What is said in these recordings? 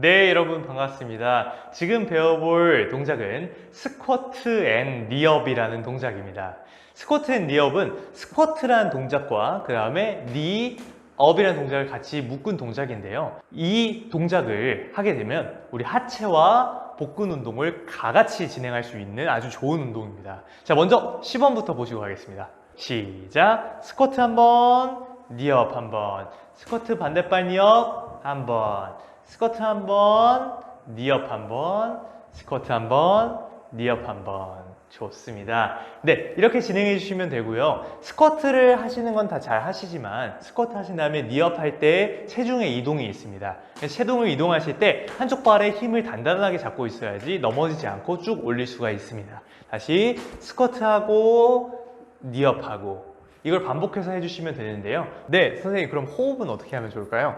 네, 여러분 반갑습니다. 지금 배워볼 동작은 스쿼트 앤 리업이라는 동작입니다. 스쿼트 앤 리업은 스쿼트라는 동작과 그 다음에 리업이라는 동작을 같이 묶은 동작인데요. 이 동작을 하게 되면 우리 하체와 복근 운동을 가같이 진행할 수 있는 아주 좋은 운동입니다. 자, 먼저 시범부터 보시고 가겠습니다. 시작. 스쿼트 한 번, 리업 한 번, 스쿼트 반대발 리업 한 번, 스쿼트 한 번, 리업 한 번, 스쿼트 한 번, 리업 한 번. 좋습니다. 네, 이렇게 진행해 주시면 되고요. 스쿼트를 하시는 건 다 잘 하시지만 스쿼트 하신 다음에 리업 할 때 체중의 이동이 있습니다. 그래서 체중을 이동하실 때 한쪽 발에 힘을 단단하게 잡고 있어야지 넘어지지 않고 쭉 올릴 수가 있습니다. 다시 스쿼트하고 리업하고 이걸 반복해서 해주시면 되는데요. 네, 선생님 그럼 호흡은 어떻게 하면 좋을까요?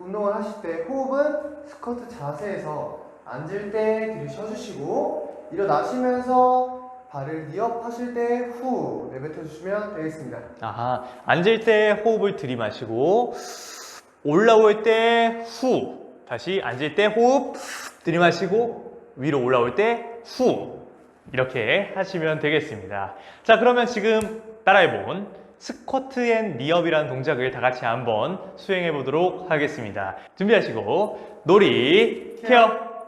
운동을 하실 때 호흡은 스쿼트 자세에서 앉을 때 뒤를 쉬어주시고 일어나시면서 발을 리업하실 때 후 내뱉어 주시면 되겠습니다. 아하, 앉을 때 호흡을 들이마시고 올라올 때 후. 다시 앉을 때 호흡 들이마시고 위로 올라올 때 후. 이렇게 하시면 되겠습니다. 자, 그러면 지금 따라해본 스쿼트 앤 리업이라는 동작을 다 같이 한번 수행해 보도록 하겠습니다. 준비하시고 놀이 케어